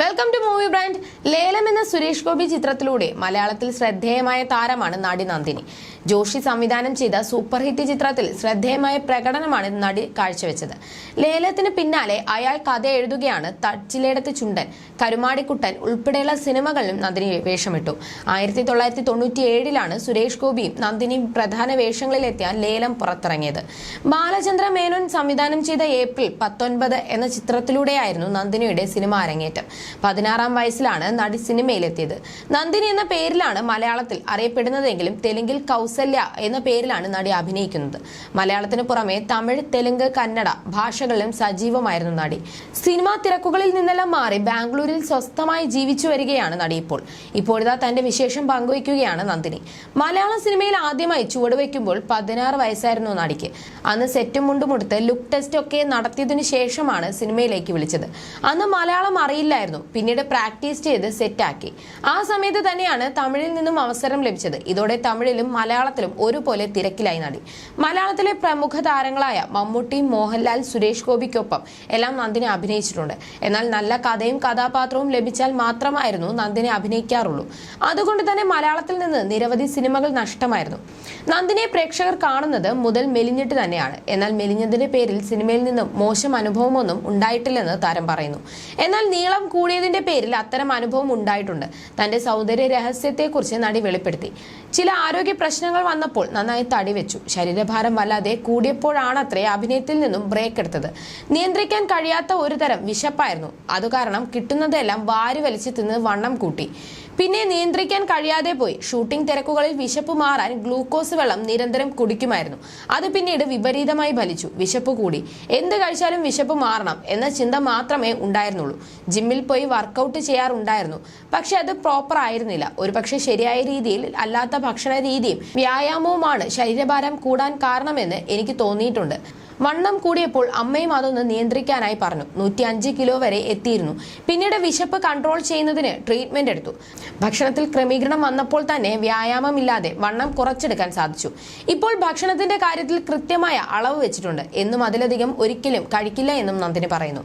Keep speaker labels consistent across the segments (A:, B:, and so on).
A: Welcome to movie brand ലേലം എന്ന സുരേഷ് ഗോപി ചിത്രത്തിലൂടെ മലയാളത്തിൽ ശ്രദ്ധേയമായ താരമാണ് നടി നന്ദിനി. ജോഷി സംവിധാനം ചെയ്ത സൂപ്പർ ഹിറ്റ് ചിത്രത്തിൽ ശ്രദ്ധേയമായ പ്രകടനമാണ് നടി കാഴ്ചവെച്ചത്. ലേലത്തിന് പിന്നാലെ അയാൾ കഥ എഴുതുകയാണ് തച്ചിലേടത്ത് ചുണ്ടൻ. കരുമാടിക്കുട്ടൻ ഉൾപ്പെടെയുള്ള സിനിമകളിലും നന്ദിനി വേഷമിട്ടു. ആയിരത്തി തൊള്ളായിരത്തി തൊണ്ണൂറ്റി ഏഴിലാണ് സുരേഷ് ഗോപിയും നന്ദിനിയും പ്രധാന വേഷങ്ങളിലെത്തിയ ലേലം പുറത്തിറങ്ങിയത്. ബാലചന്ദ്ര മേനോൻ സംവിധാനം ചെയ്ത ഏപ്രിൽ പത്തൊൻപത് എന്ന ചിത്രത്തിലൂടെയായിരുന്നു നന്ദിനിയുടെ സിനിമ അരങ്ങേറ്റം. പതിനാറാം വയസ്സിലാണ് നടി സിനിമയിലെത്തിയത്. നന്ദിനി എന്ന പേരിലാണ് മലയാളത്തിൽ അറിയപ്പെടുന്നതെങ്കിലും തെലുങ്കിൽ കൗസല്യ എന്ന പേരിലാണ് നടി അഭിനയിക്കുന്നത്. മലയാളത്തിന് പുറമെ തമിഴ് തെലുങ്ക് കന്നഡ ഭാഷകളിലും സജീവമായിരുന്നു നടി. സിനിമാ തിരക്കുകളിൽ നിന്നെല്ലാം മാറി ബാംഗ്ലൂരിൽ സ്വസ്ഥമായി ജീവിച്ചു വരികയാണ് നടി ഇപ്പോൾ. ഇപ്പോഴിതാ തന്റെ വിശേഷം പങ്കുവയ്ക്കുകയാണ് നന്ദിനി. മലയാള സിനിമയിൽ ആദ്യമായി ചുവടുവെക്കുമ്പോൾ പതിനാറ് വയസ്സായിരുന്നു നടിക്ക്. അന്ന് സെറ്റും മുണ്ടുമുടുത്ത് ലുക്ക് ടെസ്റ്റ് ഒക്കെ നടത്തിയതിനു ശേഷമാണ് സിനിമയിലേക്ക് വിളിച്ചത്. അന്ന് മലയാളം അറിയില്ലായിരുന്നു പിന്നീട് പ്രാക്ടീസ് ചെയ്ത് സെറ്റാക്കി ആ സമയത്ത് തന്നെയാണ് തമിഴിൽ നിന്നും അവസരം ലഭിച്ചത്. ഇതോടെ തമിഴിലും മലയാളത്തിലും ഒരുപോലെ തിരക്കിലായി നടി. മലയാളത്തിലെ പ്രമുഖ താരങ്ങളായ മമ്മൂട്ടി മോഹൻലാൽ സുരേഷ് ഗോപിക്കൊപ്പം എല്ലാം നന്ദിനെ അഭിനയിച്ചിട്ടുണ്ട്. എന്നാൽ നല്ല കഥയും കഥാപാത്രവും ലഭിച്ചാൽ മാത്രമായിരുന്നു നന്ദിനെ അഭിനയിക്കാറുള്ളൂ. അതുകൊണ്ട് തന്നെ മലയാളത്തിൽ നിന്ന് നിരവധി സിനിമകൾ നഷ്ടമായിരുന്നു. നന്ദിനെ പ്രേക്ഷകർ കാണുന്നത് മുതൽ മെലിഞ്ഞിട്ട് തന്നെയാണ്. എന്നാൽ മെലിഞ്ഞതിന്റെ പേരിൽ സിനിമയിൽ നിന്നും മോശം അനുഭവമൊന്നും ഉണ്ടായിട്ടില്ലെന്ന് താരം പറയുന്നു. എന്നാൽ നീളം കൂടിയതിന്റെ പേരിൽ അത്തരം അനുഭവം ഉണ്ടായിട്ടുണ്ട്. തന്റെ സൗന്ദര്യ രഹസ്യത്തെക്കുറിച്ച് നടി വെളിപ്പെടുത്തി. ചില ആരോഗ്യ പ്രശ്നങ്ങൾ വന്നപ്പോൾ നന്നായി തടി വെച്ചു. ശരീരഭാരം വല്ലാതെ കൂടിയപ്പോഴാണത്രേ അഭിനയത്തിൽ നിന്നും ബ്രേക്ക് എടുത്തത്. നിയന്ത്രിക്കാൻ കഴിയാത്ത ഒരു തരം വിശപ്പായിരുന്നു. അതുകാരണം കിട്ടുന്നതെല്ലാം വാരി വലിച്ച് തിന്ന് വണ്ണം കൂട്ടി. പിന്നെ നിയന്ത്രിക്കാൻ കഴിയാതെ പോയി. ഷൂട്ടിംഗ് തിരക്കുകളിൽ വിശപ്പ് മാറാൻ ഗ്ലൂക്കോസ് വെള്ളം നിരന്തരം കുടിക്കുമായിരുന്നു. അത് പിന്നീട് വിപരീതമായി ഫലിച്ചു. വിശപ്പ് കൂടി. എന്ത് കഴിച്ചാലും വിശപ്പ് മാറണം എന്ന ചിന്ത മാത്രമേ ഉണ്ടായിരുന്നുള്ളൂ. ജിമ്മിൽ പോയി വർക്കൗട്ട് ചെയ്യാറുണ്ടായിരുന്നു. പക്ഷെ അത് പ്രോപ്പർ ആയിരുന്നില്ല. ഒരുപക്ഷെ ശരിയായ രീതിയിൽ അല്ലാത്ത ഭക്ഷണ രീതിയും വ്യായാമവുമാണ് ശരീരഭാരം കൂടാൻ കാരണമെന്ന് എനിക്ക് തോന്നിയിട്ടുണ്ട്. വണ്ണം കൂടിയപ്പോൾ അമ്മയും അതൊന്ന് നിയന്ത്രിക്കാനായി പറഞ്ഞു. നൂറ്റി അഞ്ച് കിലോ വരെ എത്തിയിരുന്നു. പിന്നീട് വിശപ്പ് കൺട്രോൾ ചെയ്യുന്നതിന് ട്രീറ്റ്മെന്റ് എടുത്തു. ഭക്ഷണത്തിൽ ക്രമീകരണം വന്നപ്പോൾ തന്നെ വ്യായാമമില്ലാതെ വണ്ണം കുറച്ചെടുക്കാൻ സാധിച്ചു. ഇപ്പോൾ ഭക്ഷണത്തിന്റെ കാര്യത്തിൽ കൃത്യമായ അളവ് വെച്ചിട്ടുണ്ട്. എന്നും അതിലധികം ഒരിക്കലും കഴിക്കില്ല എന്നും നന്ദിനി പറയുന്നു.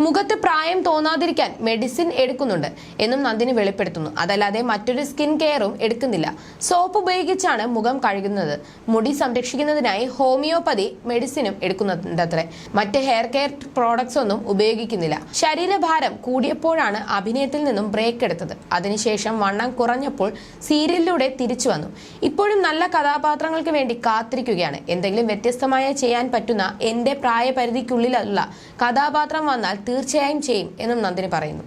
A: മുഖത്ത് പ്രായം തോന്നാതിരിക്കാൻ മെഡിസിൻ എടുക്കുന്നുണ്ട് എന്നും നന്ദിനി വെളിപ്പെടുത്തുന്നു. അതല്ലാതെ മറ്റൊരു സ്കിൻ കെയറും എടുക്കുന്നില്ല. സോപ്പ് ഉപയോഗിച്ചാണ് മുഖം കഴുകുന്നത്. മുടി സംരക്ഷിക്കുന്നതിനായി ഹോമിയോപ്പതി മെഡിസിനും എടുക്കുന്നുണ്ടത്രേ. മറ്റ് ഹെയർ കെയർ പ്രോഡക്ട്സ് ഒന്നും ഉപയോഗിക്കുന്നില്ല. ശരീരഭാരം കൂടിയപ്പോഴാണ് അഭിനയത്തിൽ നിന്നും ബ്രേക്ക് എടുത്തത്. അതിനുശേഷം വണ്ണം കുറഞ്ഞപ്പോൾ സീരിയലിലൂടെ തിരിച്ചു വന്നു. ഇപ്പോഴും നല്ല കഥാപാത്രങ്ങൾക്ക് വേണ്ടി കാത്തിരിക്കുകയാണ്. എന്തെങ്കിലും വ്യത്യസ്തമായ ചെയ്യാൻ പറ്റുന്ന എന്റെ പ്രായപരിധിക്കുള്ളിലുള്ള കഥാപാത്രം വന്നാൽ തീർച്ചയായും ചെയ്യും എന്നും നന്ദിനി പറയുന്നു.